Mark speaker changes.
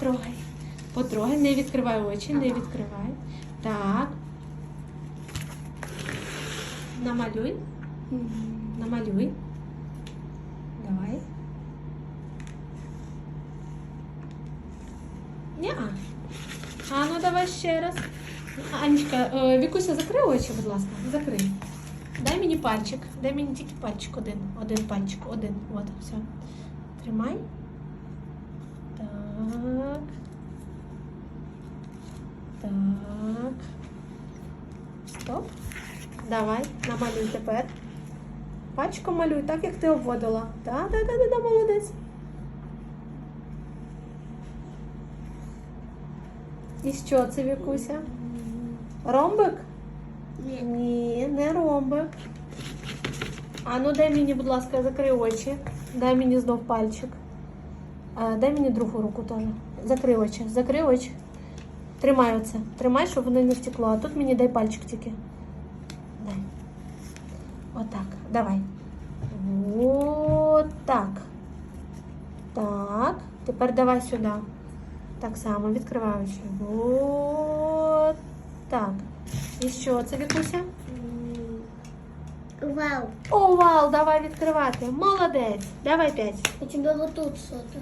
Speaker 1: Потрогай. Потрогай, не відкривай очі, не відкривай. Так. Намалюй. Намалюй. Давай. Ня. А ну давай ще раз. Анечка, е, Вікуся, закрий очі, будь ласка. Закрий. Дай мені пальчик. Дай мені тільки пальчик один. Один пальчик. Один. От, все. Тримай. Так. Так. Так. Стоп. Давай, намалюй тепер. Пальчиком малюй, так як ти обводила. Так, так, так, так, молодець. І що це, Вікуся? Ромбик?
Speaker 2: Ні.
Speaker 1: Ні, не ромбик. А ну дай мені, будь ласка, закрий очі. Дай мені знов пальчик. Дай мені другу руку теж. Закрий очі, закрий очі. Тримай оце. Тримай, щоб воно не стекло. А тут мені дай пальчик тільки. Дай. Отак. Давай. Отак. Так. Тепер давай сюди. Так само відкривай очі. Так. І що це, Вікуся?
Speaker 2: Вау.
Speaker 1: Овал, давай відкривати. Молодець. Давай п'ять.
Speaker 2: У тебе вот тут что-то.